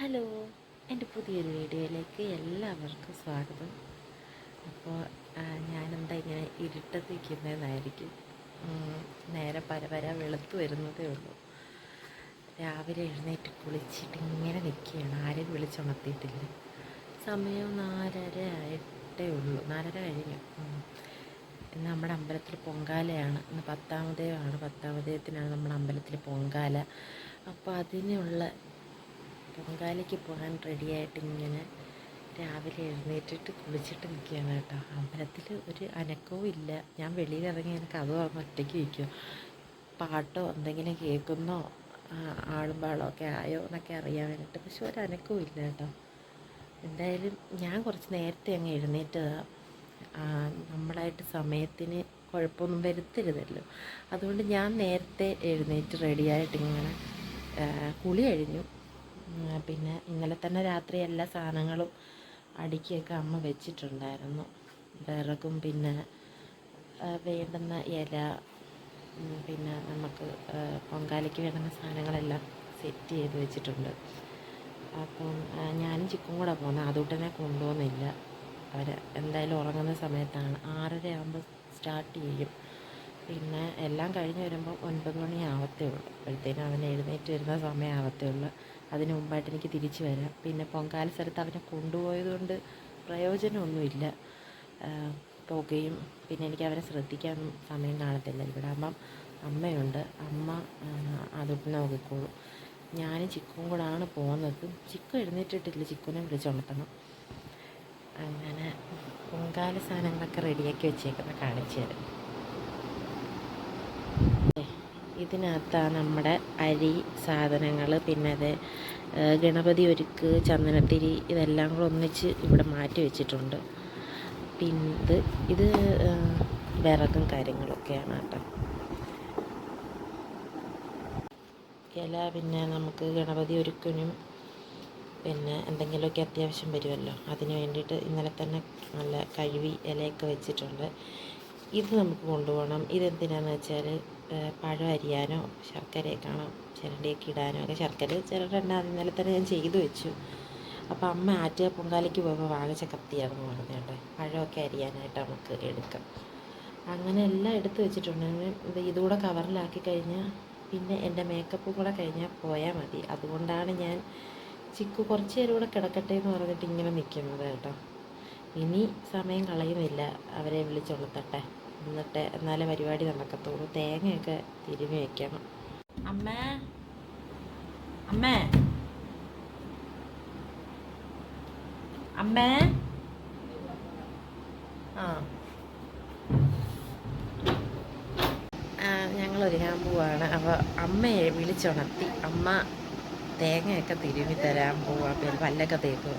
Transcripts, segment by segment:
Hello എന്റെ പുതിയൊരു വീഡിയോയിലേക്ക് എല്ലാവർക്കും സ്വാഗതം. അപ്പോൾ ഞാനെന്താ ഇങ്ങനെ ഇരുട്ടത്ത് നിൽക്കുന്നതെന്നായിരിക്കും നേരെ പരപര വെളുത്ത് വരുന്നതേ ഉള്ളൂ. രാവിലെ എഴുന്നേറ്റ് കുളിച്ചിട്ട് ഇങ്ങനെ നിൽക്കുകയാണ്. ആരും വിളിച്ചുണർത്തിയിട്ടില്ല സമയം നാലര ആയിട്ടേ ഉള്ളൂ. നാലര കഴിഞ്ഞു. ഇന്ന് നമ്മുടെ അമ്പലത്തിൽ പൊങ്കാലയാണ്. ഇന്ന് പത്താമതേയാണ്. പത്താമതേത്തിനാണ് നമ്മുടെ അമ്പലത്തിൽ പൊങ്കാല. അപ്പോൾ അതിനുള്ള പൊങ്കാലയ്ക്ക് പോകാൻ റെഡിയായിട്ട് ഇങ്ങനെ രാവിലെ എഴുന്നേറ്റിട്ട് കുളിച്ചിട്ട് നിൽക്കുകയാണ് കേട്ടോ. അമ്പലത്തിൽ ഒരു അനക്കവും ഇല്ല. ഞാൻ വെളിയിൽ ഇറങ്ങി എനിക്ക് അത് തുറന്ന് ഒറ്റയ്ക്ക് നിൽക്കും പാട്ടോ എന്തെങ്കിലും കേൾക്കുന്നോ ആളും പാളോ ഒക്കെ ആയോ എന്നൊക്കെ അറിയാൻ വേണ്ടിയിട്ട്. പക്ഷെ ഒരു അനക്കവും ഇല്ല കേട്ടോ. എന്തായാലും ഞാൻ കുറച്ച് നേരത്തെ അങ്ങ് എഴുന്നേറ്റതാണ് നമ്മളായിട്ട് സമയത്തിന് കുഴപ്പമൊന്നും വരുത്തരുതല്ലോ. അതുകൊണ്ട് ഞാൻ നേരത്തെ എഴുന്നേറ്റ് റെഡിയായിട്ട് ഇങ്ങനെ കുളി കഴിഞ്ഞു. പിന്നെ ഇന്നലെ തന്നെ രാത്രി എല്ലാ സാധനങ്ങളും അടുക്കിയൊക്കെ അമ്മ വെച്ചിട്ടുണ്ടായിരുന്നു. വിറകും പിന്നെ വേണ്ടുന്ന ഇല പിന്നെ നമുക്ക് പൊങ്കാലയ്ക്ക് വേണ്ടുന്ന സാധനങ്ങളെല്ലാം സെറ്റ് ചെയ്ത് വെച്ചിട്ടുണ്ട്. അപ്പം ഞാനും ചിക്കും കൂടെ പോകുന്നത് അതുകൊണ്ടന്നെ കൊണ്ടുപോകുന്നില്ല. അവർ എന്തായാലും ഉറങ്ങുന്ന സമയത്താണ്. ആറര ആകുമ്പോൾ സ്റ്റാർട്ട് ചെയ്യും. പിന്നെ എല്ലാം കഴിഞ്ഞ് വരുമ്പോൾ ഒൻപത് മണി ആവത്തേ ഉള്ളൂ. അപ്പോഴത്തേനും അവൻ എഴുന്നേറ്റ് വരുന്ന സമയം ആവത്തേ ഉള്ളൂ. അതിന് മുമ്പായിട്ട് എനിക്ക് തിരിച്ചു വരാം. പിന്നെ പൊങ്കാല സ്ഥലത്ത് അവനെ കൊണ്ടുപോയതുകൊണ്ട് പ്രയോജനമൊന്നുമില്ല. പോകുകയും പിന്നെ എനിക്ക് അവനെ ശ്രദ്ധിക്കാൻ സമയം കാണത്തില്ല. ഇവിടെ ആകുമ്പം അമ്മയുണ്ട്. അമ്മ അതൊട്ട് നോക്കിക്കോളും. ഞാനും ചിക്കും കൂടാണ് പോകുന്നത്. ചിക്കു എഴുന്നേറ്റിട്ടില്ല. ചിക്കുനെ വിളിച്ചുണർത്തണം അങ്ങനെ പൊങ്കാല സാധനങ്ങളൊക്കെ റെഡിയാക്കി വെച്ചേക്കുന്ന കാണിച്ചു തരാം. ഇതിനകത്താണ് നമ്മുടെ അരി സാധനങ്ങൾ പിന്നെ അത് ഗണപതി ഒരുക്ക് ചന്ദനത്തിരി ഇതെല്ലാം കൂടെ ഒന്നിച്ച് ഇവിടെ മാറ്റി വെച്ചിട്ടുണ്ട്. പിന്നെ ഇത് ഇത് വിറകും കാര്യങ്ങളൊക്കെയാണ് കേട്ടോ. ഇല പിന്നെ നമുക്ക് ഗണപതി ഒരുക്കിനും പിന്നെ എന്തെങ്കിലുമൊക്കെ അത്യാവശ്യം വരുമല്ലോ. അതിന് വേണ്ടിയിട്ട് ഇന്നലെ തന്നെ നല്ല കഴുകി ഇലയൊക്കെ വെച്ചിട്ടുണ്ട്. ഇത് നമുക്ക് കൊണ്ടുപോകണം. ഇതെന്തിനാണെന്ന് വെച്ചാൽ പഴം അരിയാനോ ശർക്കരയൊക്കെയാണോ ചിരണ്ടിയൊക്കെ ഇടാനോ ഒക്കെ ശർക്കര ചിരണ്ട ഇന്നലെ തന്നെ ഞാൻ ചെയ്തു വെച്ചു. അപ്പോൾ അമ്മ ആറ്റുക പൊങ്കാലയ്ക്ക് പോകുമ്പോൾ വാങ്ങിച്ച കത്തിയാണെന്ന് പറഞ്ഞുകൊണ്ട് പഴമൊക്കെ അരിയാനായിട്ട് നമുക്ക് എടുക്കാം. അങ്ങനെ എല്ലാം എടുത്തു വെച്ചിട്ടുണ്ട്. ഇതുകൂടെ കവറിലാക്കി കഴിഞ്ഞാൽ പിന്നെ എന്റെ മേക്കപ്പും കൂടെ കഴിഞ്ഞാൽ പോയാൽ മതി. അതുകൊണ്ടാണ് ഞാൻ ചിക്കു കുറച്ച് നേരം കൂടെ കിടക്കട്ടെ എന്ന് പറഞ്ഞിട്ട് ഇങ്ങനെ നിൽക്കുന്നത് കേട്ടോ. ഇനി സമയം കളയുന്നില്ല. അവരെ വിളിച്ചുണർത്തട്ടെ എന്നിട്ട് എന്നാലേ പരിപാടി നടക്കത്തുള്ളൂ. തേങ്ങയൊക്കെ തിരുമ്മി വെക്കണം. അമ്മേ. അമ്മേ. അമ്മേ. ആ. ഞങ്ങൾ ഒരുങ്ങാൻ പോവാണ്. അപ്പോൾ അമ്മയെ വിളിച്ചുണർത്തി. അമ്മ തേങ്ങയൊക്കെ തിരുമ്മി തരാൻ പോവാ. പല്ലൊക്കെ തേക്കുക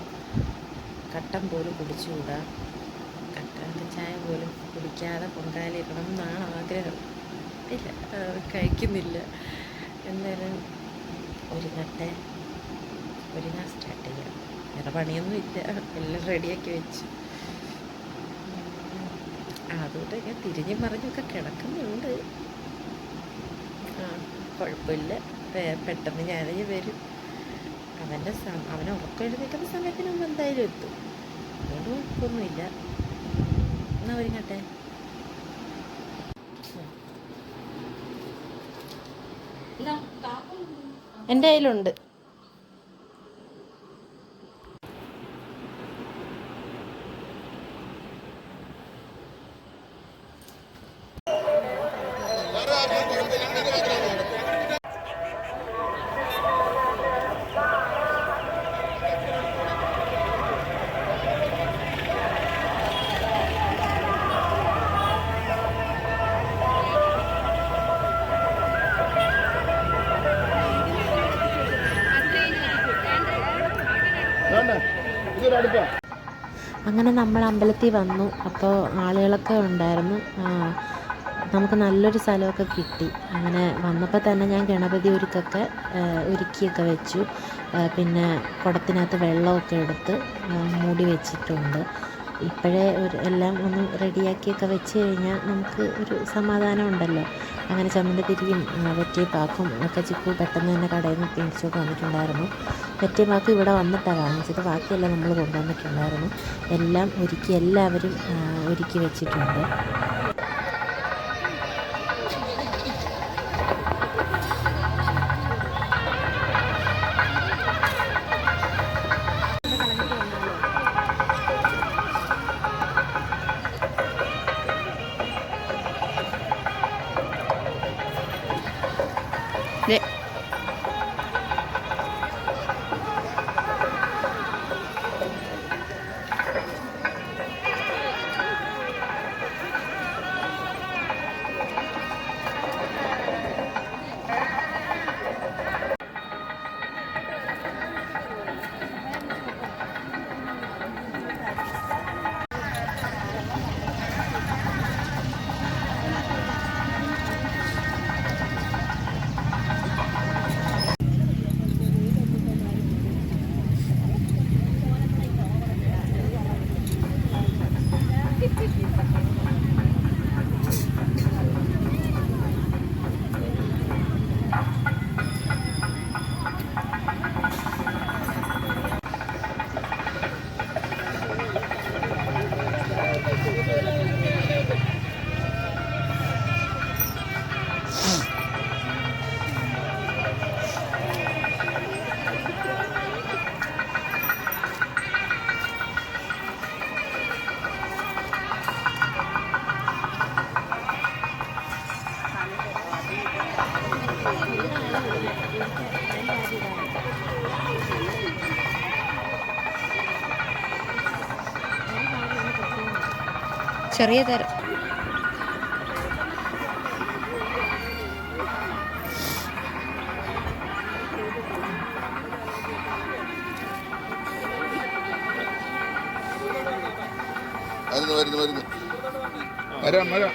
കട്ടൻ പോലും കുടിച്ചുകൂടാ. ചായ പോലും കുടിക്കാതെ പൊങ്കാലിടണം എന്നാണ് ആഗ്രഹം. ഇല്ല കഴിക്കുന്നില്ല. എന്തായാലും ഒരുങ്ങട്ടെ ഒരുങ്ങാൻ സ്റ്റാർട്ട് ചെയ്യാം. വേറെ പണിയൊന്നും ഇല്ല. എല്ലാം റെഡിയാക്കി വെച്ച്. അതുകൊണ്ട് ഞാൻ തിരിഞ്ഞു മറിഞ്ഞൊക്കെ കിടക്കുന്നുണ്ട്. ആ കുഴപ്പമില്ല. പെട്ടെന്ന് ഞാനേ വരും. അവന്റെ അവനെ ഉറക്കം എഴുന്നേക്കുന്ന സമയത്തിന് മുമ്പ് എന്തായാലും എത്തും. അതുകൊണ്ട് കുഴപ്പമൊന്നുമില്ല. എന്നാ ഒരുങ്ങട്ടെ? എന്റെ കയ്യിലുണ്ട്. അങ്ങനെ നമ്മൾ അമ്പലത്തിൽ വന്നു. അപ്പോൾ ആളുകളൊക്കെ ഉണ്ടായിരുന്നു. നമുക്ക് നല്ലൊരു സ്ഥലമൊക്കെ കിട്ടി. അങ്ങനെ വന്നപ്പോൾ തന്നെ ഞാൻ ഗണപതി ഒരുക്കൊക്കെ ഒരുക്കിയൊക്കെ വെച്ചു. പിന്നെ കുടത്തിനകത്ത് വെള്ളമൊക്കെ എടുത്ത് മൂടി വെച്ചിട്ടുണ്ട്. ഇപ്പോഴേ ഒരു എല്ലാം ഒന്ന് റെഡിയാക്കിയൊക്കെ വെച്ച് കഴിഞ്ഞാൽ നമുക്ക് ഒരു സമാധാനം ഉണ്ടല്ലോ. അങ്ങനെ ചമ്മന്തിരിയും വെറ്റിയപ്പാക്കും ഒക്കെ ചിക്കു പെട്ടെന്ന് തന്നെ കടയിൽ നിന്ന് മേടിച്ചൊക്കെ വന്നിട്ടുണ്ടായിരുന്നു. മറ്റേ ബാക്കി ഇവിടെ വന്നിട്ടാണ് കാണിച്ചത്. ബാക്കിയെല്ലാം നമ്മൾ കൊണ്ടുവന്നിട്ടുണ്ടായിരുന്നു. എല്ലാം ഒരുക്കി എല്ലാവരും ഒരുക്കി വെച്ചിട്ടുണ്ട്. ചെറിയ തരം. വരുന്നു വരുന്നു വരാം വരാം.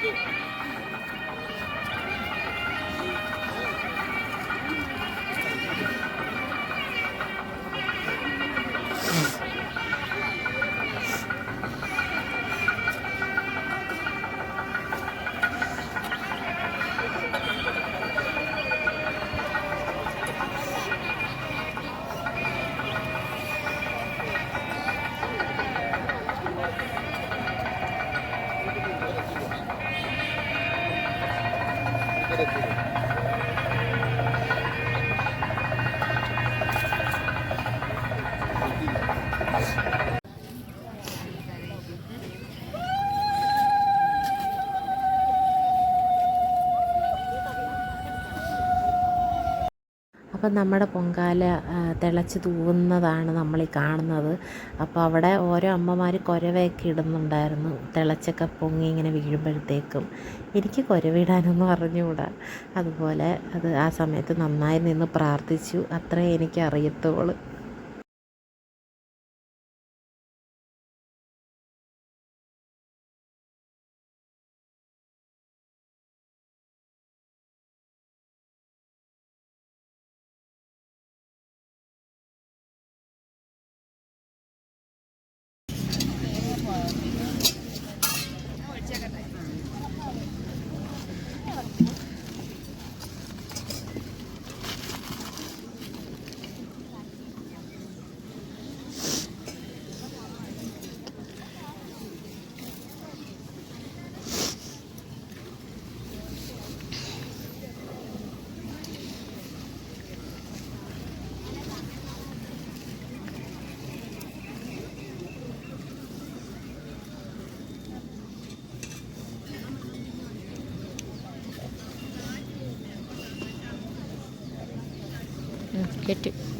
അപ്പം നമ്മുടെ പൊങ്കാല തിളച്ച് തൂവുന്നതാണ് നമ്മൾ ഈ കാണുന്നത്. അപ്പോൾ അവിടെ ഓരോ അമ്മമാർ കുരവയൊക്കെ ഇടുന്നുണ്ടായിരുന്നു. തിളച്ചൊക്കെ പൊങ്ങി ഇങ്ങനെ വീഴുമ്പോഴത്തേക്കും. എനിക്ക് കുരവിടാനൊന്നും അറിഞ്ഞുകൂടാ. അതുപോലെ അത് ആ സമയത്ത് നന്നായി നിന്ന് പ്രാർത്ഥിച്ചു. അത്രേ എനിക്ക് Get it.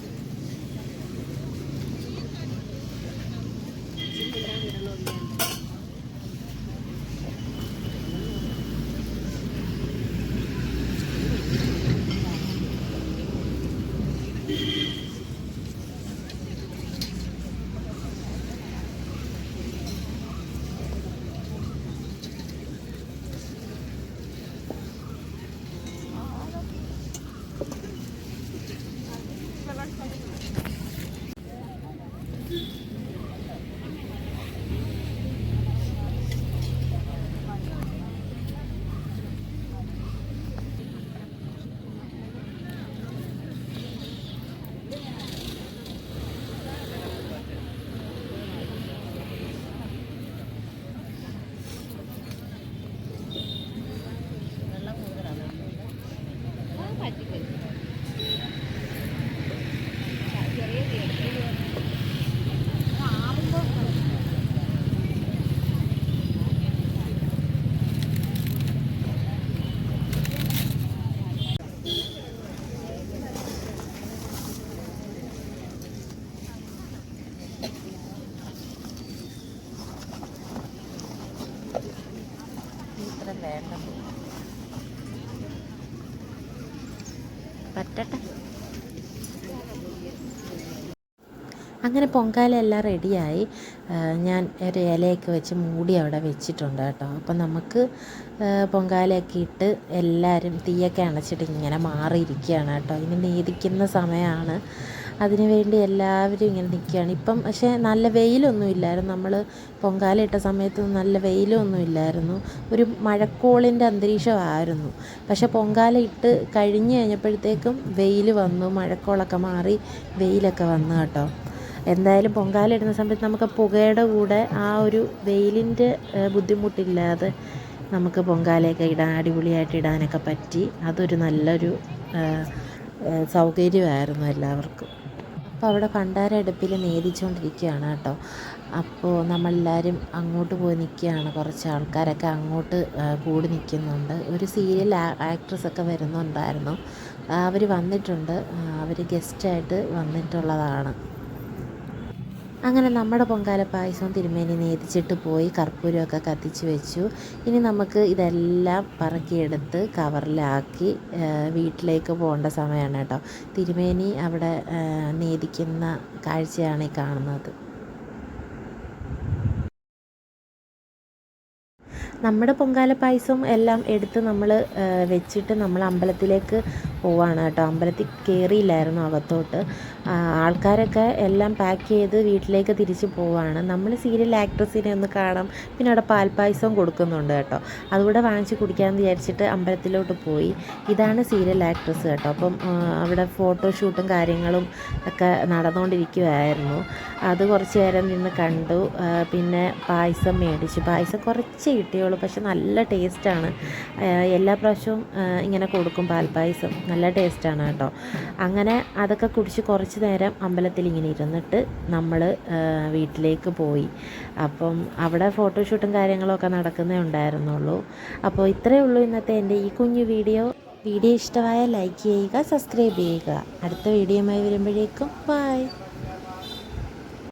വേണ്ടത് പറ്റട്ടെ. അങ്ങനെ പൊങ്കാല എല്ലാം റെഡിയായി ഞാൻ ഒരു ഇലയൊക്കെ വെച്ച് മൂടി അവിടെ വെച്ചിട്ടുണ്ട് കേട്ടോ. അപ്പം നമുക്ക് പൊങ്കാലയൊക്കെ ഇട്ട് എല്ലാവരും തീയൊക്കെ അണച്ചിട്ട് ഇങ്ങനെ മാറിയിരിക്കുകയാണ് കേട്ടോ. ഇനി നീതിക്കുന്ന സമയമാണ്. അതിനു വേണ്ടി എല്ലാവരും ഇങ്ങനെ നിൽക്കുകയാണ്. ഇപ്പം പക്ഷേ നല്ല വെയിലൊന്നും ഇല്ലായിരുന്നു. നമ്മൾ പൊങ്കാലയിട്ട സമയത്ത് നല്ല വെയിലൊന്നും ഇല്ലായിരുന്നു. ഒരു മഴക്കോളിന്റെ അന്തരീക്ഷമായിരുന്നു. പക്ഷേ പൊങ്കാല ഇട്ട് കഴിഞ്ഞ് കഴിഞ്ഞപ്പോഴത്തേക്കും വെയിൽ വന്നു മഴക്കോളൊക്കെ മാറി വെയിലൊക്കെ വന്നു കേട്ടോ. എന്തായാലും പൊങ്കാല ഇടുന്ന സമയത്ത് നമുക്ക് പുകയുടെ കൂടെ ആ ഒരു വെയിലിന്റെ ബുദ്ധിമുട്ടില്ലാതെ നമുക്ക് പൊങ്കാലയൊക്കെ ഇടാൻ അടിപൊളിയായിട്ട് ഇടാനൊക്കെ പറ്റി. അതൊരു നല്ലൊരു സൗകര്യമായിരുന്നു എല്ലാവർക്കും. അപ്പോൾ അവിടെ പണ്ടാര അടുപ്പിൽ നേദിച്ചുകൊണ്ടിരിക്കുകയാണ് കേട്ടോ. അപ്പോൾ നമ്മളെല്ലാവരും അങ്ങോട്ട് പോയി നിൽക്കുകയാണ്. കുറച്ച് ആൾക്കാരൊക്കെ അങ്ങോട്ട് കൂടി നിൽക്കുന്നുണ്ട്. ഒരു സീരിയൽ ആക്ട്രസ്സൊക്കെ വരുന്നുണ്ടായിരുന്നു. അവർ വന്നിട്ടുണ്ട്. അവർ ഗസ്റ്റായിട്ട് വന്നിട്ടുള്ളതാണ്. അങ്ങനെ നമ്മുടെ പൊങ്കാല പായസവും തിരുമേനി നേതിച്ചിട്ട് പോയി കർപ്പൂരമൊക്കെ കത്തിച്ച് വെച്ചു. ഇനി നമുക്ക് ഇതെല്ലാം പറക്കിയെടുത്ത് കവറിലാക്കി വീട്ടിലേക്ക് പോകേണ്ട സമയമാണ് കേട്ടോ. തിരുമേനി അവിടെ നേദിക്കുന്ന കാഴ്ചയാണ് ഈ കാണുന്നത്. നമ്മുടെ പൊങ്കാല പായസം എല്ലാം എടുത്ത് നമ്മൾ വെച്ചിട്ട് നമ്മൾ അമ്പലത്തിലേക്ക് പോവാണ് കേട്ടോ. അമ്പലത്തിൽ കയറിയില്ലായിരുന്നു അകത്തോട്ട്. ആൾക്കാരൊക്കെ എല്ലാം പാക്ക് ചെയ്ത് വീട്ടിലേക്ക് തിരിച്ച് പോവാണ്. നമ്മൾ സീരിയൽ ആക്ട്രസിനെ ഒന്ന് കാണാം. പിന്നെ അവിടെ പാൽപ്പായസവും കൊടുക്കുന്നുണ്ട് കേട്ടോ. അതുകൂടെ വാങ്ങിച്ച് കുടിക്കാമെന്ന് വിചാരിച്ചിട്ട് അമ്പലത്തിലോട്ട് പോയി. ഇതാണ് സീരിയൽ ആക്ട്രസ് കേട്ടോ. അപ്പം അവിടെ ഫോട്ടോഷൂട്ടും കാര്യങ്ങളും ഒക്കെ നടന്നുകൊണ്ടിരിക്കുമായിരുന്നു അത് കുറച്ച് നേരം നിന്ന് കണ്ടു. പിന്നെ പായസം മേടിച്ചു. പായസം കുറച്ച് കിട്ടിയുള്ളൂ. പക്ഷെ നല്ല ടേസ്റ്റാണ് എല്ലാ പ്രാവശ്യവും ഇങ്ങനെ കൊടുക്കും പാൽപ്പായസം. നല്ല ടേസ്റ്റാണ് കേട്ടോ. അങ്ങനെ അതൊക്കെ കുടിച്ച് കുറച്ച് നേരം അമ്പലത്തിൽ ഇങ്ങനെ ഇരുന്നിട്ട് നമ്മൾ വീട്ടിലേക്ക് പോയി. അപ്പം അവിടെ ഫോട്ടോഷൂട്ടും കാര്യങ്ങളൊക്കെ നടക്കുന്നേ ഉണ്ടായിരുന്നുള്ളൂ. അപ്പോൾ ഇത്രയേ ഉള്ളൂ ഇന്നത്തെ എന്റെ ഈ കുഞ്ഞു വീഡിയോ. വീഡിയോ ഇഷ്ടമായ ലൈക്ക് ചെയ്യുക സബ്സ്ക്രൈബ് ചെയ്യുക. അടുത്ത വീഡിയോയുമായി വരുമ്പോഴേക്കും ബൈ